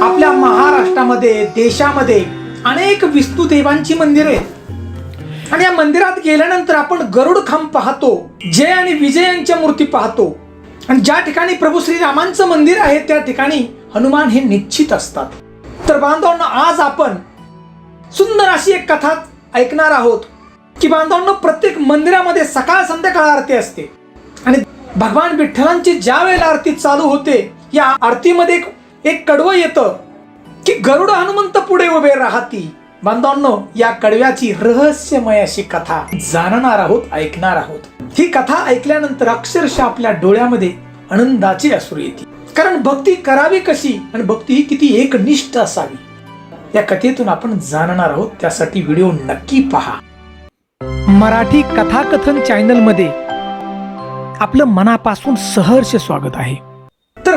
आपल्या महाराष्ट्रामध्ये देशामध्ये अनेक विष्णू देवांची मंदिरे आहेत. आणि या मंदिरात गेल्यानंतर आपण गरुड खांब पाहतो जय आणि विजय यांच्या मूर्ती पाहतो. आणि ज्या ठिकाणी प्रभू श्रीरामांचं मंदिर आहे त्या ठिकाणी हनुमान हे निश्चित असतात. तर बांधवांना आज आपण सुंदर अशी एक कथा ऐकणार आहोत की बांधवांना प्रत्येक मंदिरामध्ये सकाळ संध्याकाळ आरती असते. आणि भगवान विठ्ठलांची ज्या वेळेला आरती चालू होते या आरतीमध्ये एक एक कडवं येतं की गरुड हनुमंत पुढे उभे राहती. बांधवांनो या कडव्याची रहस्यमय अशी कथा जाणणार आहोत ऐकणार आहोत. ही कथा ऐकल्यानंतर अक्षरशः आपल्या डोळ्यामध्ये आनंदाची अश्रू येते कारण भक्ती करावी कशी आणि भक्ती ही किती एकनिष्ठ असावी या कथेतून आपण जाणणार आहोत. त्यासाठी व्हिडिओ नक्की पहा. मराठी कथाकथन चॅनलमध्ये आपलं मनापासून सहर्ष स्वागत आहे.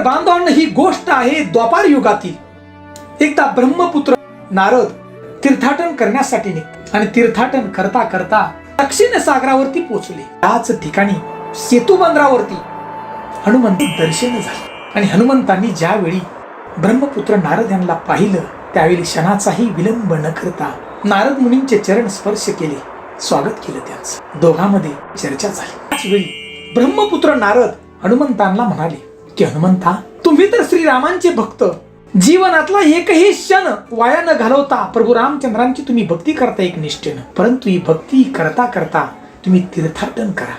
तर बांधवांना ही गोष्ट आहे द्वापार युगातील. एकदा ब्रह्मपुत्र नारद तीर्थाटन करण्यासाठी निघत आणि तीर्थाटन करता करता दक्षिण सागरावरती पोहोचले. त्याच ठिकाणी सेतू बंदरावरती हनुमंत दर्शन झाले. आणि हनुमंतांनी ज्यावेळी ब्रह्मपुत्र नारद यांना पाहिलं त्यावेळी क्षणाचाही विलंब न करता नारद मुनींचे चरण स्पर्श केले स्वागत केलं त्यांचं. दोघांमध्ये चर्चा झाली. त्याच वेळी ब्रह्मपुत्र नारद हनुमंतांना म्हणाले की हनुमंता तुम्ही तर श्रीरामांचे भक्त. जीवनातला एकही क्षण वाया न घालवता प्रभू रामचंद्रांची तुम्ही भक्ती करता एक निष्ठेनं. परंतु ही भक्ती करता करता तुम्ही तीर्थाटन करा.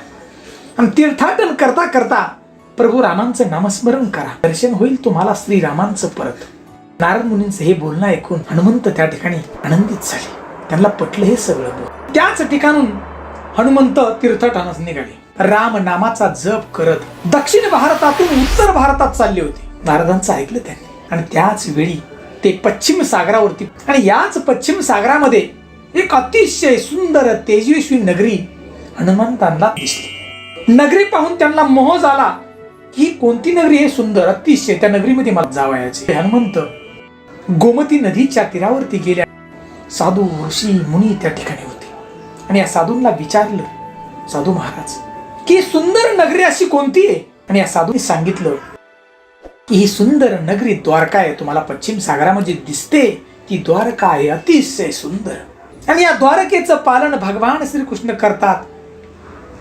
आणि तीर्थाटन करता करता प्रभू रामांचं नामस्मरण करा. दर्शन होईल तुम्हाला श्रीरामांचं परत. नारद मुनींचं हे बोलणं ऐकून हनुमंत त्या ठिकाणी आनंदित झाले. त्यांना पटलं हे सगळं त्याच ठिकाणून हनुमंत तीर्थाटनास निघाले. राम नामाचा जप करत दक्षिण भारतातून उत्तर भारतात चालले होते. नारदांचं ऐकलं त्यांनी. आणि त्याच वेळी ते पश्चिम सागरावरती आणि याच पश्चिम सागरामध्ये एक अतिशय सुंदर तेजस्वी नगरी हनुमंतांना दिसली. नगरी पाहून त्यांना मोह झाला की ही कोणती नगरी आहे सुंदर? अतिशय त्या नगरीमध्ये मला जावयाचे. हनुमंत गोमती नदीच्या तीरावरती गेल्या. साधू ऋषी मुनी त्या ठिकाणी होते. आणि या साधूंना विचारलं साधू महाराज की सुंदर नगरी अशी कोणती आहे? आणि या साधूने सांगितलं की ही सुंदर नगरी द्वारका आहे. तुम्हाला पश्चिम सागरामध्ये दिसते. ती द्वारका आहे अतिशय सुंदर. आणि या द्वारकेचं पालन भगवान श्रीकृष्ण करतात.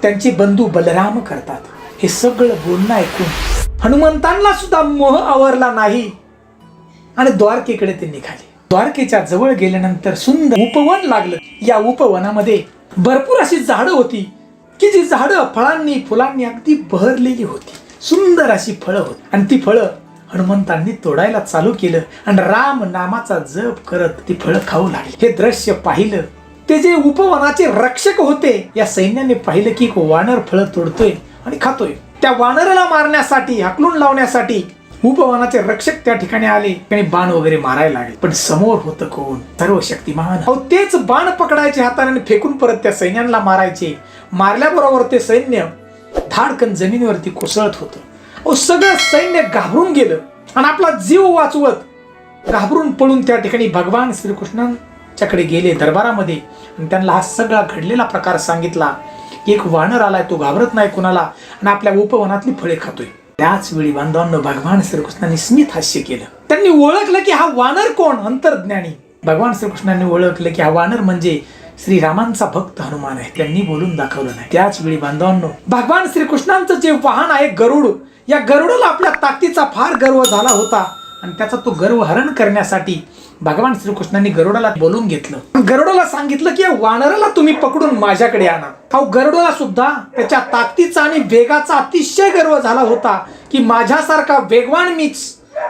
त्यांचे बंधू बलराम करतात. हे सगळं बोलणं ऐकून हनुमंतांना सुद्धा मोह आवरला नाही. आणि द्वारकेकडे ते निघाले. द्वारकेच्या जवळ गेल्यानंतर सुंदर उपवन लागलं. या उपवनामध्ये भरपूर अशी झाडं होती. की जी झाडं फळांनी फुलांनी अगदी बहरलेली होती. सुंदर अशी फळं होती. आणि ती फळं हनुमंतांनी तोडायला चालू केलं आणि राम नामाचा जप करत ती फळं खाऊ लागली. हे दृश्य पाहिलं ते जे उपवनाचे रक्षक होते या सैन्याने पाहिलं की एक वानर फळं तोडतोय आणि खातोय. त्या वानराला मारण्यासाठी हाकलून लावण्यासाठी उपवनाचे रक्षक त्या ठिकाणी आले. आणि बाण वगैरे मारायला लागले. पण समोर होतं कोण? सर्व शक्तिमान. अहो तेच बाण पकडायचे हाताने फेकून परत त्या सैन्यांना मारायचे. मारल्याबरोबर ते सैन्य धाडकन जमिनीवरती कोसळत होतं. अहो सगळं सैन्य घाबरून गेलं आणि आपला जीव वाचवत घाबरून पळून त्या ठिकाणी भगवान श्रीकृष्णांच्याकडे गेले दरबारामध्ये. आणि त्यांना हा सगळा घडलेला प्रकार सांगितला. एक वानर आलाय तो घाबरत नाही कुणाला आणि आपल्या उपवनातली फळे खातोय. त्याच वेळी बांधवांना भगवान श्रीकृष्णांनी स्मित हास्य केलं. त्यांनी ओळखलं की हा वानर कोण? अंतर्ज्ञानी. भगवान श्रीकृष्णांनी ओळखलं की हा वानर म्हणजे श्रीरामांचा भक्त हनुमान आहे. त्यांनी बोलून दाखवलं नाही. त्याच वेळी बांधवांनो भगवान श्रीकृष्णांचं जे वाहन आहे गरुड या गरुडाला आपल्या ताकदीचा फार गर्व झाला होता आणि त्याचा तो गर्व हरण करण्यासाठी भगवान श्रीकृष्णांनी गरुडाला बोलून घेतलं. गरुडाला सांगितलं की या वानराला तुम्ही पकडून माझ्याकडे आणा. अहो गरुडाला सुद्धा त्याच्या ताकदीचा आणि वेगाचा अतिशय गर्व झाला होता की माझ्यासारखा वेगवान मीच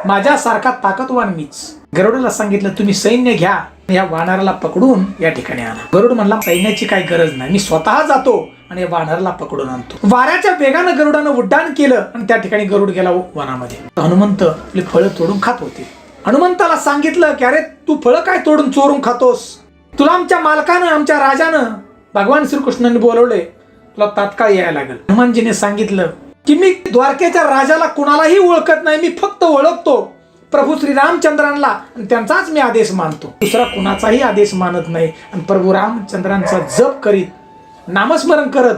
माझ्यासारखा ताकदवान मीच. गरुडाला सांगितलं तुम्ही सैन्य घ्या या वानराला पकडून या ठिकाणी आला गरुड म्हणला सैन्याची काही गरज नाही मी स्वतः जातो आणि या वानराला पकडून आणतो. वाऱ्याच्या वेगानं गरुडानं उड्डाण केलं आणि त्या ठिकाणी गरुड गेला वनामध्ये. हनुमंत आपली फळं तोडून खात होते. हनुमंताला सांगितलं की अरे तू फळं काय तोडून चोरून खातोस? तुला आमच्या मालकानं आमच्या राजानं भगवान श्रीकृष्णाने बोलवले तुला तात्काळ यायला लागेल. हनुमानजीने सांगितलं की मी द्वारकेच्या राजाला कुणालाही ओळखत नाही. मी फक्त ओळखतो प्रभू श्रीरामचंद्रांना आणि त्यांचाच मी आदेश मानतो. दुसरा कुणाचाही आदेश मानत नाही आणि प्रभू रामचंद्रांचा जप करीत नामस्मरण करत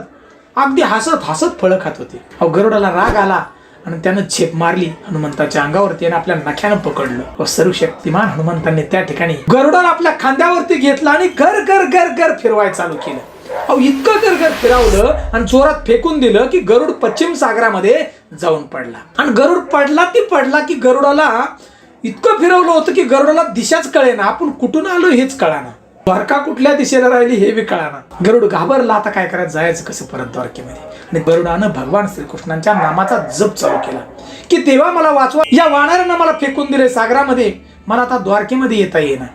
अगदी हसत हसत फळं खात होते. अहो गरुडाला राग आला. आणि त्यानं छेप मारली. हनुमंताच्या अंगावरती आणि आपल्या नख्यानं पकडलं. व सर्व शक्तिमान हनुमंतांनी त्या ठिकाणी गरुडाला आपल्या खांद्यावरती घेतला आणि घर घर घर घर फिरवाय चालू केलं. अहो इतकं घर घर फिरवलं आणि जोरात फेकून दिलं की गरुड पश्चिम सागरामध्ये जाऊन पडला. आणि गरुड पडला ती पडला की गरुडाला इतकं फिरवलं होतं की गरुडाला दिशाच कळेना. आपण कुठून आलो हेच कळाना. द्वारका कुठल्या दिशेला राहिली हे बी कळाना. गरुड घाबरला आता काय करायचं? जायचं कसं परत द्वारकेमध्ये? आणि गरुडानं भगवान श्रीकृष्णांच्या नामाचा जप चालू केला. की देवा मला वाचवा. या वानरानं मला फेकून दिले सागरामध्ये. मला आता द्वारकेमध्ये येता येईना.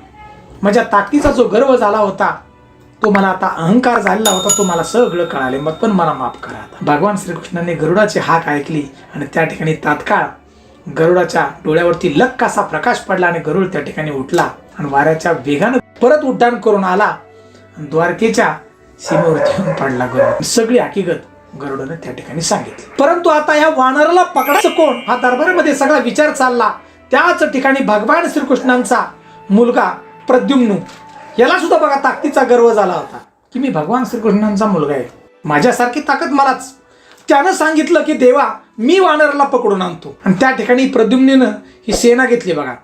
माझ्या ताकदीचा जो गर्व झाला होता तो मला आता अहंकार झालेला होता तो मला सगळं कळाले. मग पण मला माफ करा आता. भगवान श्रीकृष्णाने गरुडाची हाक ऐकली आणि त्या ठिकाणी तात्काळ गरुडाच्या डोळ्यावरती लक्क असा प्रकाश पडला आणि गरुड त्या ठिकाणी उठला आणि वाऱ्याच्या वेगानं परत उड्डाण करून आला द्वारकेच्या सीमेवरती येऊन पडला गरुड. सगळी हकीकत गरुडाने त्या ठिकाणी सांगितली. परंतु आता या वानराला पकडायचं कोण? हा दरबारामध्ये सगळा विचार चालला. त्याच ठिकाणी भगवान श्रीकृष्णांचा मुलगा प्रद्युम्नू याला सुद्धा बघा ताकदीचा गर्व झाला होता. की मी भगवान श्रीकृष्णांचा मुलगा आहे. माझ्यासारखी ताकद मलाच. त्यानं सांगितलं की देवा मी वानराला पकडून आणतो. आणि त्या ठिकाणी प्रद्युम्नीनं ही सेना घेतली बघा.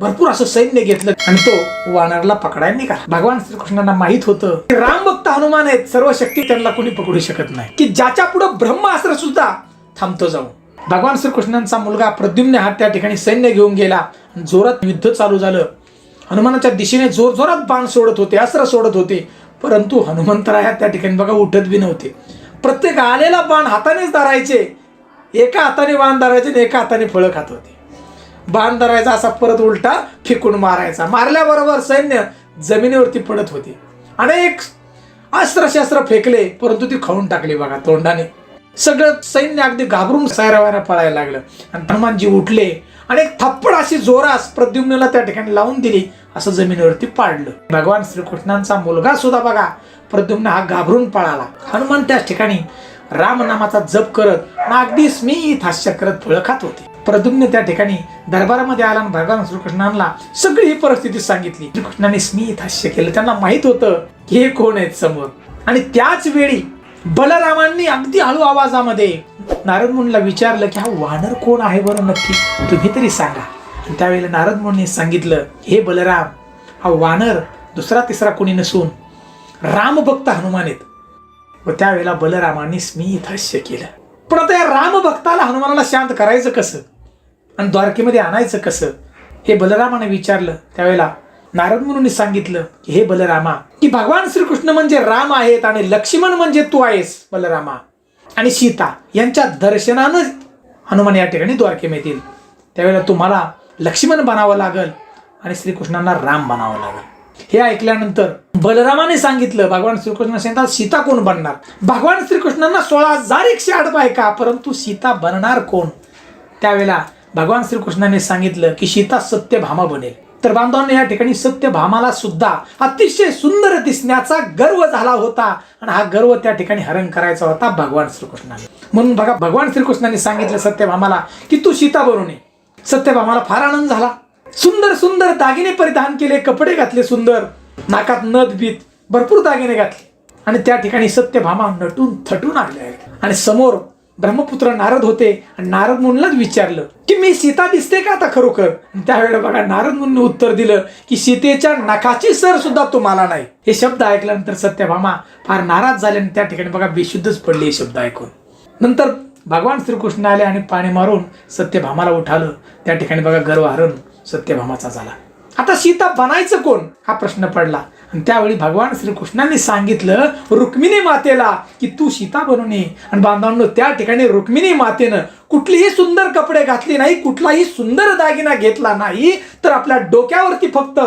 भरपूर असं सैन्य घेतलं आणि तो वानरला पकडायला निघाला. भगवान श्रीकृष्णांना माहीत होतं की राम भक्त हनुमान आहेत सर्व शक्ती त्यांना कोणी पकडू शकत नाही. की ज्याच्या पुढे ब्रह्मास्त्र सुद्धा थांबतो जाऊन. भगवान श्रीकृष्णांचा मुलगा प्रद्युम्न हा त्या ठिकाणी सैन्य घेऊन गेला जोरात युद्ध चालू झालं. हनुमानाच्या दिशेने जोर जोरात बाण सोडत होते अस्त्र सोडत होते. परंतु हनुमंतराया त्या ठिकाणी बघा उठत बी नव्हते. प्रत्येक आलेला बाण हातानेच धरायचे. एका हाताने बाण धरायचे आणि एका हाताने फळं खात होते. बाण धरायचा असा परत उलटा फेकून मारायचा. मारल्याबरोबर सैन्य जमिनीवरती पडत होते. अनेक अस्त्रशस्त्र फेकले परंतु ती खाऊन टाकली बघा तोंडाने. सगळं सैन्य अगदी घाबरून सायरावायरा पळायला लागलं. आणि हनुमानजी उठले. आणि एक थप्पड अशी जोरास प्रद्युम्नला त्या ठिकाणी लावून दिली असं जमिनीवरती पाडलं. भगवान श्रीकृष्णांचा मुलगा सुद्धा बघा प्रद्युम्न हा घाबरून पळाला. हनुमान त्याच ठिकाणी रामनामाचा जप करत अगदी स्मित हास्य करत फळं खात होते. प्रद्युम्न त्या ठिकाणी दरबारामध्ये आला आणि भगवान श्रीकृष्णांना सगळी ही परिस्थिती सांगितली. श्रीकृष्णाने स्मित हास्य केलं. त्यांना माहीत होतं की हे कोण आहेत समोर. आणि त्याच वेळी बलरामांनी अगदी हळू आवाजामध्ये नारद मुनला विचारलं की हा वानर कोण आहे बरं नक्की? तुम्ही तरी सांगा. आणि त्यावेळेला नारद मुनी सांगितलं हे बलराम हा वानर दुसरा तिसरा कोणी नसून रामभक्त हनुमान आहेत. व त्यावेळेला बलरामांनी स्मित हास्य केलं. पण आता या रामभक्ताला हनुमानाला शांत करायचं कसं? आणि द्वारकेमध्ये आणायचं कसं? हे बलरामाने विचारलं. त्यावेळेला नारद मुनींनी सांगितलं की हे बलरामा की भगवान श्रीकृष्ण म्हणजे राम आहेत आणि लक्ष्मण म्हणजे तू आहेस बलरामा. आणि सीता यांच्या दर्शनानं हनुमान या ठिकाणी द्वारकेमध्ये येतील. त्यावेळेला तुम्हाला लक्ष्मण बनावं लागल आणि श्रीकृष्णांना राम बनावं लागल. हे ऐकल्यानंतर बलरामाने सांगितलं भगवान श्रीकृष्ण सांगतात सीता कोण बनणार? भगवान श्रीकृष्णांना सोळा हजार एकशे आठ बायका परंतु सीता बनणार कोण? त्यावेळेला भगवान श्रीकृष्णाने सांगितलं की सीता सत्यभामा बनेल. तर बांधवांना या ठिकाणी सत्यभामाला सुद्धा अतिशय सुंदर दिसण्याचा गर्व झाला होता. आणि हा गर्व त्या ठिकाणी हरण करायचा होता भगवान श्रीकृष्णाने. म्हणून बघा भगवान श्रीकृष्णाने सांगितलं सत्यभामाला की तू सीता बनू नये सत्यभामाला फार आनंद झाला. सुंदर सुंदर दागिने परिधान केले कपडे घातले सुंदर. नाकात नद बीत भरपूर दागिने घातले. आणि त्या ठिकाणी सत्यभामा नटून थटून आले आहेत. आणि समोर ब्रह्मपुत्र नारद होते आणि नारद मुनलाच विचारलं की मी सीता दिसते का आता खरोखर? त्यावेळेला बघा नारद मुनी उत्तर दिलं की सीतेच्या नखाची सर सुद्धा तुम्हाला नाही. हे शब्द ऐकल्यानंतर सत्यभामा फार नाराज झाले आणि त्या ठिकाणी बघा बेशुद्धच पडले हे शब्द ऐकून. नंतर भगवान श्रीकृष्ण आले आणि पाणी मारून सत्यभामाला उठालं. त्या ठिकाणी बघा गर्व हरण सत्यभामाचा झाला. आता सीता बनायचं कोण? हा प्रश्न पडला. आणि त्यावेळी भगवान श्रीकृष्णांनी सांगितलं रुक्मिणी मातेला की तू सीता बनून ये. आणि बांधवांनो त्या ठिकाणी रुक्मिणी मातेनं कुठलीही सुंदर कपडे घातले नाही कुठलाही सुंदर दागिना घेतला नाही तर आपल्या डोक्यावरती फक्त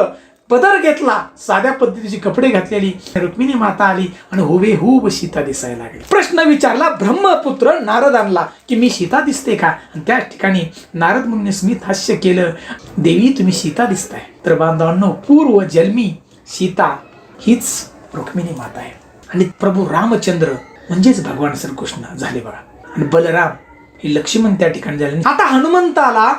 पदर घेतला. साध्या पद्धतीचे कपडे घातलेली. रुक्मिणी माता आली आणि हुबे हुब सीता दिसायला लागली. प्रश्न विचारला ब्रह्मपुत्र नारद आणला की मी सीता दिसते का? आणि त्या ठिकाणी नारद मुनीने स्मित हास्य केलं. देवी तुम्ही सीता दिसताय. तर बांधवांनो पूर्व जन्मी सीता हीच रुक्मिणी माता आहे. आणि प्रभू रामचंद्र म्हणजेच भगवान श्रीकृष्ण झाले बघा. आणि बलराम हे लक्ष्मण त्या ठिकाणी झाले. आता हनुमंताला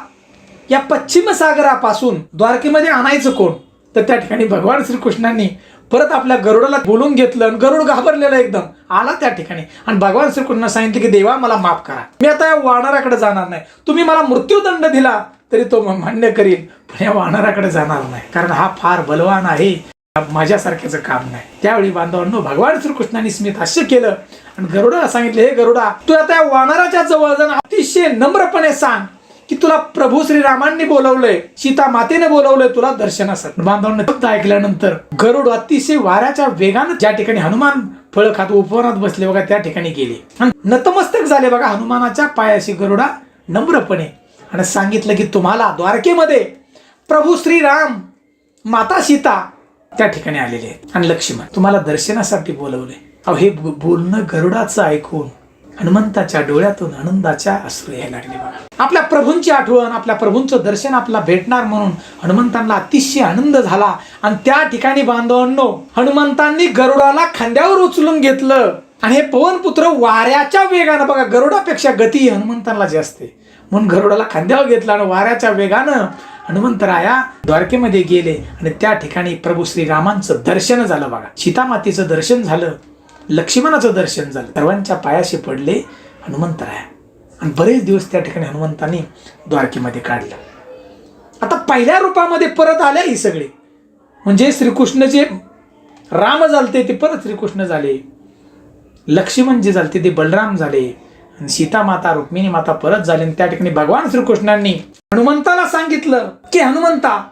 या पश्चिम सागरापासून द्वारकेमध्ये आणायचं कोण? तर त्या ठिकाणी भगवान श्रीकृष्णांनी परत आपल्या गरुडाला बोलून घेतलं आणि गरुड घाबरलेला एकदम. आला त्या ठिकाणी. आणि भगवान श्रीकृष्ण सांगितलं की देवा मला माफ करा. मी आता या वानराकडे जाणार नाही. तुम्ही मला मृत्यूदंड दिला तरी तो मान्य करील पण या वानराकडे जाणार नाही. कारण हा फार बलवान आहे. माझ्यासारख्याचं काम नाही. त्यावेळी बांधवांनो भगवान श्रीकृष्णाने स्मित हास्य केलं. आणि गरुडाला सांगितलं हे गरुडा तू आता या वानराच्या जवळ जाऊन अतिशय नम्रपणे सांग. की तुला प्रभू श्रीरामांनी बोलवलंय सीता मातेने बोलवलंय तुला दर्शनासाठी. बांधवांना शब्द ऐकल्यानंतर गरुड अतिशय वाऱ्याच्या वेगानं ज्या ठिकाणी हनुमान फळ खात उपवनात बसले बघा त्या ठिकाणी गेले. नतमस्तक झाले बघा हनुमानाच्या पायाशी गरुडा नम्रपणे आणि सांगितलं की तुम्हाला द्वारकेमध्ये प्रभू श्रीराम माता सीता त्या ठिकाणी आलेले आहेत. आणि लक्ष्मण तुम्हाला दर्शनासाठी बोलवले अहो हे बोलणं गरुडाचं ऐकून हनुमंताच्या डोळ्यातून आनंदाच्या अश्रू यायला लागले बघा. आपल्या प्रभूंची आठवण आपल्या प्रभूंचं दर्शन आपला भेटणार म्हणून हनुमंतांना अतिशय आनंद झाला. आणि त्या ठिकाणी बांधवांनो हनुमंतांनी गरुडाला खांद्यावर उचलून घेतलं. आणि हे पवनपुत्र वाऱ्याच्या वेगानं बघा गरुडापेक्षा गती हनुमंतांना जास्त आहे. म्हणून गरुडाला खांद्यावर घेतला आणि वाऱ्याच्या वेगानं हनुमंतराया द्वारकेमध्ये गेले. आणि त्या ठिकाणी प्रभू श्रीरामांचं दर्शन झालं बघा. सीतामातेचं दर्शन झालं. लक्ष्मणाचं दर्शन झालं. सर्वांच्या पायाशी पडले हनुमंतराया. आणि बरेच दिवस त्या ठिकाणी हनुमंतांनी द्वारकेमध्ये काढलं. आता पहिल्या रूपामध्ये परत आले ही सगळे. म्हणजे श्रीकृष्ण जे राम झालते ते परत श्रीकृष्ण झाले. लक्ष्मण जे झालते ते बलराम झाले. आणि सीता माता रुक्मिणी माता परत झाले. आणि त्या ठिकाणी भगवान श्रीकृष्णांनी हनुमंताला सांगितलं की हनुमंता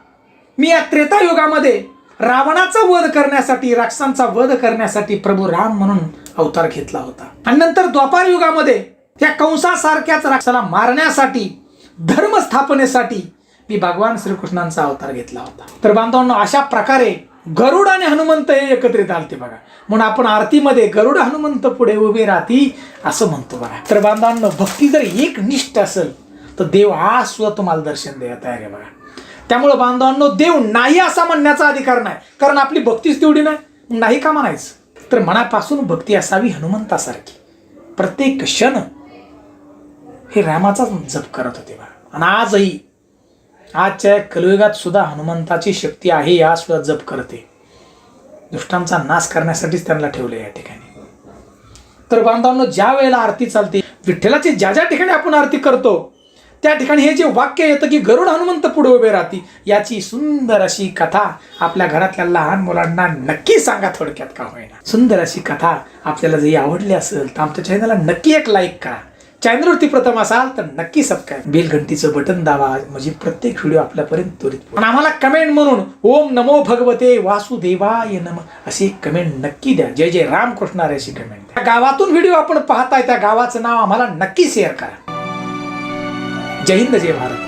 मी या त्रेता युगामध्ये रावणाचा वध करण्यासाठी राक्षसांचा वध करण्यासाठी प्रभू राम म्हणून अवतार घेतला होता. आणि नंतर द्वापार युगामध्ये त्या कंसासारख्याच राक्षसाला मारण्यासाठी धर्म स्थापनेसाठी मी भगवान श्रीकृष्णांचा अवतार घेतला होता. तर बांधवांनो अशा प्रकारे गरुड आणि हनुमंत हे एकत्रित आलते बघा. म्हणून आपण आरतीमध्ये गरुड हनुमंत पुढे उभे राहती असं म्हणतो बघा. तर बांधवांनो भक्ती जर एक निष्ठ असेल तर देव आज सुद्धा तुम्हाला दर्शन द्यायला तयार आहे बघा. त्यामुळं बांधवांनो देव नाही असा म्हणण्याचा अधिकार नाही. कारण आपली भक्तीच तेवढी नाही. नाही का म्हणायचं? तर मनापासून भक्ती असावी हनुमंतासारखी. प्रत्येक क्षण हे रामाचाच जप करत होते बा आणि आजही आजच्या कलयुगात सुद्धा हनुमंताची शक्ती आहे या सुद्धा जप करते. दुष्टांचा नाश करण्यासाठीच त्यांना ठेवले या ठिकाणी. तर बांधवांनो ज्या वेळेला आरती चालते विठ्ठलाची ज्या ज्या ठिकाणी आपण आरती करतो त्या ठिकाणी हे जे वाक्य येतं की गरुड हनुमंत पुढे उभे राहते याची सुंदर अशी कथा आपल्या घरातल्या लहान मुलांना नक्की सांगा थोडक्यात का होईना. सुंदर अशी कथा आपल्याला जरी आवडली असेल तर आमच्या चॅनलला नक्की एक लाईक करा. चॅनलवरती प्रथम असाल तर नक्की सबस्क्राईब बेल घंटीचं बटन दाबा म्हणजे प्रत्येक व्हिडिओ आपल्यापर्यंत त्वरित आणि आम्हाला कमेंट म्हणून ओम नमो भगवते वासुदेवाय नम अशी कमेंट नक्की द्या. जय जय रामकृष्ण अशी कमेंट त्या गावातून व्हिडिओ आपण पाहताय त्या गावाचं नाव आम्हाला नक्की शेअर करा. जय हिंद जय भारत।